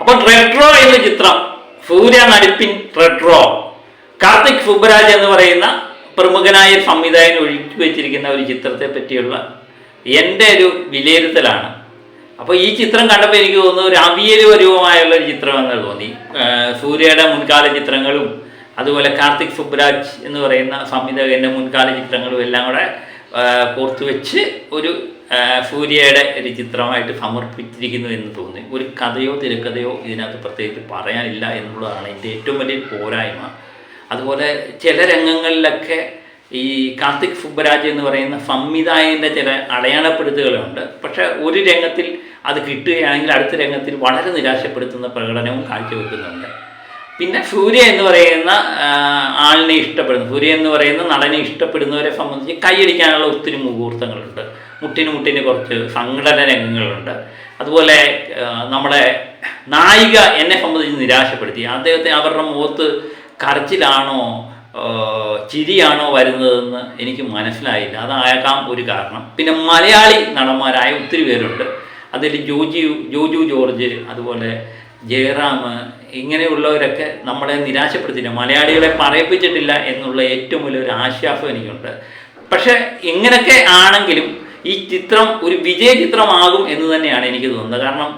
അപ്പോൾ റെട്രോ എന്ന ചിത്രം സൂര്യ നടിപ്പിൻ റെട്രോ കാർത്തിക് സുബ്രാജ് എന്ന് പറയുന്ന പ്രമുഖനായ സംവിധായകൻ ഒഴിച്ചു വെച്ചിരിക്കുന്ന ഒരു ചിത്രത്തെ പറ്റിയുള്ള എന്റെ ഒരു വിലയിരുത്തലാണ്. അപ്പോൾ ഈ ചിത്രം കണ്ടപ്പോൾ എനിക്ക് തോന്നുന്നു ഒരു അവിയലുപരവുമായുള്ള ഒരു ചിത്രമെന്ന് തോന്നി. സൂര്യയുടെ മുൻകാല ചിത്രങ്ങളും അതുപോലെ കാർത്തിക് സുബ്രാജ് എന്ന് പറയുന്ന സംവിധായകന്റെ മുൻകാല ചിത്രങ്ങളും എല്ലാം കൂടെ കോർത്തു വെച്ച് ഒരു സൂര്യയുടെ ഒരു ചിത്രമായിട്ട് സമർപ്പിച്ചിരിക്കുന്നു എന്ന് തോന്നി ഒരു കഥയോ തിരക്കഥയോ ഇതിനകത്ത് പ്രത്യേകിച്ച് പറയാനില്ല എന്നുള്ളതാണ് എന്റെ ഏറ്റവും വലിയ പോരായ്മ. അതുപോലെ ചില രംഗങ്ങളിലൊക്കെ ഈ കാർത്തിക് സുബ്ബരാജ് എന്ന് പറയുന്ന സംവിധായകന്റെ ചില അടയാളപ്പെടുത്തുകളുണ്ട് പക്ഷേ ഒരു രംഗത്തിൽ അത് കിട്ടുകയാണെങ്കിൽ അടുത്ത രംഗത്തിൽ വളരെ നിരാശപ്പെടുത്തുന്ന പ്രകടനവും കാഴ്ചവെക്കുന്നുണ്ട്. പിന്നെ സൂര്യ എന്ന് പറയുന്ന ആളിനെ ഇഷ്ടപ്പെടുന്നു. സൂര്യ എന്ന് പറയുന്ന നടനെ ഇഷ്ടപ്പെടുന്നവരെ സംബന്ധിച്ച് കൈയടിക്കാനുള്ള ഒത്തിരി മുഹൂർത്തങ്ങളുണ്ട്. മുട്ടിന് മുട്ടിന് കുറച്ച് സംഘടന രംഗങ്ങളുണ്ട്. അതുപോലെ നമ്മുടെ നായിക എന്നെ സംബന്ധിച്ച് നിരാശപ്പെടുത്തി. അദ്ദേഹത്തെ അവരുടെ മുഖത്ത് കരച്ചിലാണോ ചിരിയാണോ വരുന്നതെന്ന് എനിക്ക് മനസ്സിലായില്ല. അതായേക്കാം ഒരു കാരണം. പിന്നെ മലയാളി നടന്മാരായ ഒത്തിരി പേരുണ്ട്. അതിൽ ജോജി ജോജു ജോർജ് അതുപോലെ ജയറാം ഇങ്ങനെയുള്ളവരൊക്കെ നമ്മളെ നിരാശപ്പെടുത്തില്ല മലയാളികളെ പറയിപ്പിച്ചിട്ടില്ല എന്നുള്ള ഏറ്റവും വലിയൊരു ആശ്വാസം എനിക്കുണ്ട്. പക്ഷേ ഇങ്ങനെയൊക്കെ ആണെങ്കിലും ഈ ചിത്രം ഒരു വിജയ ചിത്രമാകും എന്ന് തന്നെയാണ് എനിക്ക് തോന്നുന്നത്. കാരണം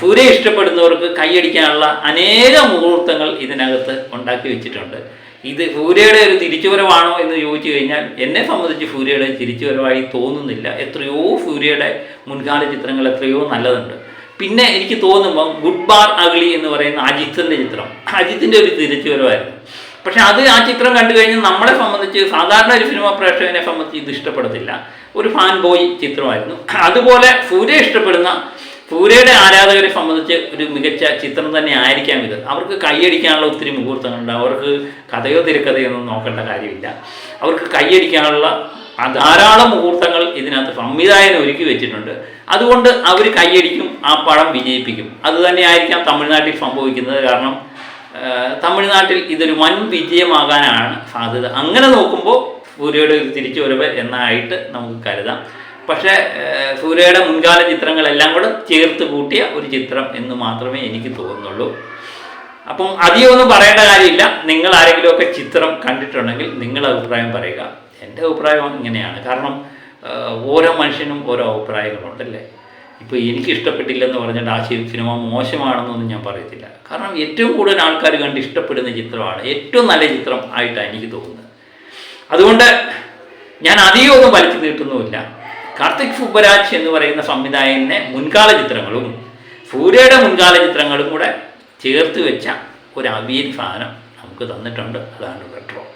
സൂര്യ ഇഷ്ടപ്പെടുന്നവർക്ക് കൈയടിക്കാനുള്ള അനേക മുഹൂർത്തങ്ങൾ ഇതിനകത്ത് ഉണ്ടാക്കി വെച്ചിട്ടുണ്ട്. ഇത് സൂര്യയുടെ ഒരു തിരിച്ചുവരവാണോ എന്ന് ചോദിച്ചു കഴിഞ്ഞാൽ എന്നെ സംബന്ധിച്ച് സൂര്യയുടെ തിരിച്ചുവരവായി തോന്നുന്നില്ല. എത്രയോ സൂര്യയുടെ മുൻകാല ചിത്രങ്ങൾ എത്രയോ നല്ലതുണ്ട്. പിന്നെ എനിക്ക് തോന്നുമ്പോൾ ഗുഡ് ബാർ അഗ്ലി എന്ന് പറയുന്ന അജിത്തിന്റെ ചിത്രം. അജിത്തിന്റെ ഒരു തിരിച്ചുവരവായിരുന്നു പക്ഷെ അത് ആ ചിത്രം കണ്ടു കഴിഞ്ഞാൽ നമ്മളെ സംബന്ധിച്ച് സാധാരണ ഒരു സിനിമ പ്രേക്ഷകനെ സംബന്ധിച്ച് ഇത് ഇഷ്ടപ്പെടത്തില്ല. ഒരു ഫാൻ ബോയ് ചിത്രമായിരുന്നു. അതുപോലെ സൂര്യ ഇഷ്ടപ്പെടുന്ന സൂര്യയുടെ ആരാധകരെ സംബന്ധിച്ച് ഒരു മികച്ച ചിത്രം തന്നെ ആയിരിക്കാം ഇത്. അവർക്ക് കൈയടിക്കാനുള്ള ഒത്തിരി മുഹൂർത്തങ്ങളുണ്ട്. അവർക്ക് കഥയോ തിരക്കഥയോ ഒന്നും നോക്കേണ്ട കാര്യമില്ല. അവർക്ക് കൈയടിക്കാനുള്ള ധാരാളം മുഹൂർത്തങ്ങൾ ഇതിനകത്ത് സംവിധായകൻ ഒരുക്കി വെച്ചിട്ടുണ്ട്. അതുകൊണ്ട് അവർ കൈയടിക്കും ആ പഴം വിജയിപ്പിക്കും. അത് തന്നെയായിരിക്കാം തമിഴ്നാട്ടിൽ സംഭവിക്കുന്നത്. കാരണം തമിഴ്നാട്ടിൽ ഇതൊരു വൻ വിജയമാകാനാണ് സാധ്യത. അങ്ങനെ നോക്കുമ്പോൾ സൂര്യയുടെ ഒരു തിരിച്ചുവരവ് എന്നായിട്ട് നമുക്ക് കരുതാം. പക്ഷേ സൂര്യയുടെ മുൻകാല ചിത്രങ്ങളെല്ലാം കൂടെ ചേർത്ത് കൂട്ടിയ ഒരു ചിത്രം എന്ന് മാത്രമേ എനിക്ക് തോന്നുന്നുള്ളൂ. അപ്പം അധികമൊന്നും പറയേണ്ട കാര്യമില്ല. നിങ്ങൾ ആരെങ്കിലുമൊക്കെ ചിത്രം കണ്ടിട്ടുണ്ടെങ്കിൽ നിങ്ങൾ അഭിപ്രായം പറയുക. എന്റെ അഭിപ്രായം ഇങ്ങനെയാണ്. കാരണം ഓരോ മനുഷ്യനും ഓരോ അഭിപ്രായങ്ങളുണ്ടല്ലേ? ഇപ്പോൾ എനിക്ക് ഇഷ്ടപ്പെട്ടില്ലെന്ന് പറഞ്ഞിട്ട് ആ സിനിമ മോശമാണെന്നൊന്നും ഞാൻ പറയത്തില്ല. കാരണം ഏറ്റവും കൂടുതൽ ആൾക്കാർ കണ്ട് ഇഷ്ടപ്പെടുന്ന ചിത്രമാണ് ഏറ്റവും നല്ല ചിത്രം ആയിട്ടാണ് എനിക്ക് തോന്നുന്നത്. അതുകൊണ്ട് ഞാൻ അധികമൊന്നും വലിച്ചു നീട്ടുന്നുമില്ല. കാർത്തിക് സുബ്ബരാജ് എന്ന് പറയുന്ന സംവിധായകന്റെ മുൻകാല ചിത്രങ്ങളും സൂര്യയുടെ മുൻകാല ചിത്രങ്ങളും കൂടെ ചേർത്ത് വെച്ച ഒരു അവിയൽ സാധനം നമുക്ക് തന്നിട്ടുണ്ട്. അതാണ് പെട്രോൾ